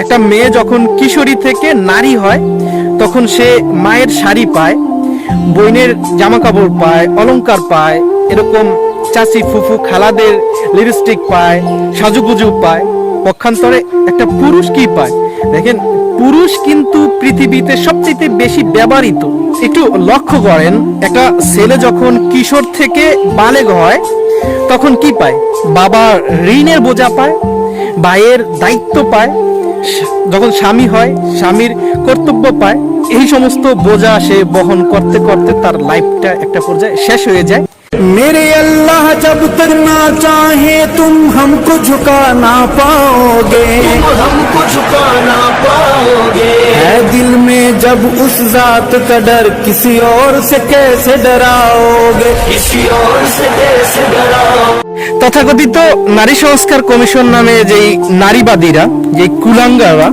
একটা মেয়ে যখন কিশোরী থেকে নারী হয়, তখন সে মায়ের শাড়ি পায়, বইনের জামা কাপড় পায়, অলংকার পায়, এরকম চাচি, ফুফু, খালাদের লিপস্টিক পায়, সাজুগুজু পায়, পক্ষান্তরে একটা পুরুষ কি পায়? দেখেন, পুরুষ কিন্তু পৃথিবীতে সবচেয়ে বেশি ব্যবহৃত। একটু লক্ষ্য করেন, একটা ছেলে যখন কিশোর থেকে বালেগ হয়, তখন কি পায়? বাবার ঋণের বোঝা পায়, ভাইয়ের দায়িত্ব পায় যখন স্বামী হয় স্বামীর কর্তব্য পায় এই সমস্ত বোঝা সে বহন করতে করতে তার লাইফটা একটা পর্যায়ে শেষ হয়ে যায় मेरे अल्लाह जब तक ना चाहे तुम हमको झुका ना पाओगे हमको झुका ना पाओगे है दिल में जब उस जात का डर किसी और से कैसे डराओगे किसी और से कैसे डराओ তথাকথিত নারী সংস্কার কমিশন নামে যেই নারীবাদীরা, যেই কুলাঙ্গারা,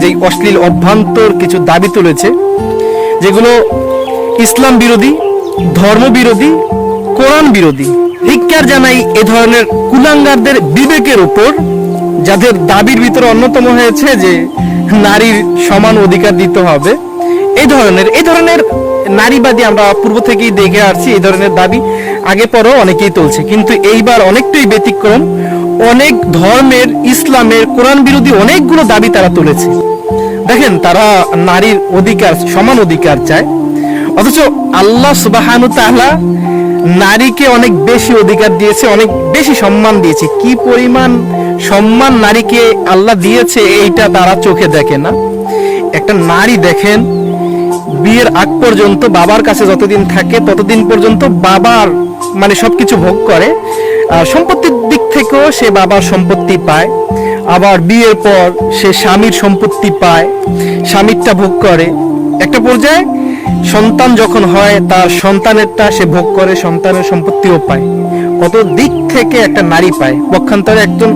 যেই অশ্লীল অভ্যন্তর কিছু দাবি তুলেছে, যেগুলো ইসলাম বিরোধী, ধর্ম বিরোধী, কোরআন বিরোধী, ধিক্কার জানাই এ ধরনের কুলাঙ্গারদের বিবেকের উপর, যাদের দাবির ভিতরে অন্যতম হয়েছে যে নারীর সমান অধিকার দিতে হবে এই ধরনের এই ধরনের নারীবাদী আমরা পূর্ব থেকেই দেখে আসছি এই ধরনের দাবি। আগে পরেও অনেকেই তুলছে, কিন্তু এইবার অনেকটাই ব্যতিক্রম। অনেক ধর্মের, ইসলামের, কোরআন বিরোধী অনেকগুলো দাবি তারা তুলেছে। দেখেন, তারা নারীর অধিকার, সমান অধিকার চায়। অথচ আল্লাহ সুবাহানু তাআলা নারীকে অনেক বেশি অধিকার দিয়েছে, অনেক বেশি সম্মান দিয়েছে। কি পরিমাণ সম্মান নারীকে আল্লাহ দিয়েছে, এইটা তারা চোখে দেখে না। একটা নারী দেখেন বিয়ের আগ পর্যন্ত বাবার কাছে যতদিন থাকে, ততদিন পর্যন্ত বাবার মানে সবকিছু ভোগ করে। সম্পত্তির দিক থেকেও সে বাবার সম্পত্তি পায়। আবার বিয়ের পর সে স্বামীর সম্পত্তি পায়, স্বামীরটা ভোগ করে। একটা পর্যায়ে সন্তান যখন হয়, তার সন্তানেরটা সে ভোগ করে, সন্তানের সম্পত্তিও পায়। কত দিক থেকে একটা নারী পায়। পক্ষান্তরে একজন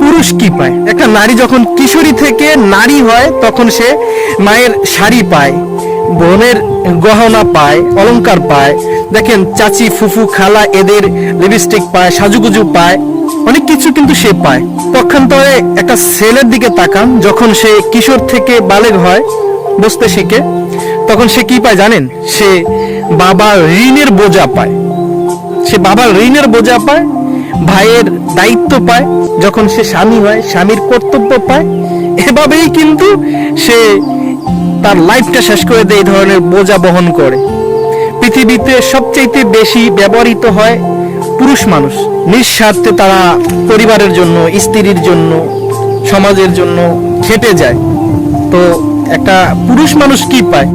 পুরুষ কি পায়? একটা নারী যখন কিশোরী থেকে নারী হয়, তখন সে মায়ের শাড়ি পায়। বোনের গহনা পায়, অলংকার পায়। দেখেন চাচি, ফুফু, খালা এদের লিপস্টিক পায়, সাজুগুজু পায়। অনেক কিছু কিন্তু সে পায়। পক্ষান্তরে একটা ছেলের দিকে তাকান, যখন সে কিশোর থেকে বালেগ হয় বসতে শিখে, তখন সে কি পায় জানেন? সে বাবার ঋণের বোঝা পায়। সে বাবার ঋণের বোঝা পায়, ভাইয়ের দায়িত্ব পায়, যখন সে স্বামী হয়, স্বামীর কর্তব্য পায়। এভাবেই কিন্তু সে তার লাইফটা শেষ করে দেয় এই ধরনের বোঝা বহন করে। পৃথিবীতে সবচেয়ে বেশি ব্যবহৃত হয় পুরুষ মানুষ। নিঃস্বার্থে তারা পরিবারের জন্য, স্ত্রীর জন্য, সমাজের জন্য খেটে যায়। তো একটা পুরুষ মানুষ কি পায়?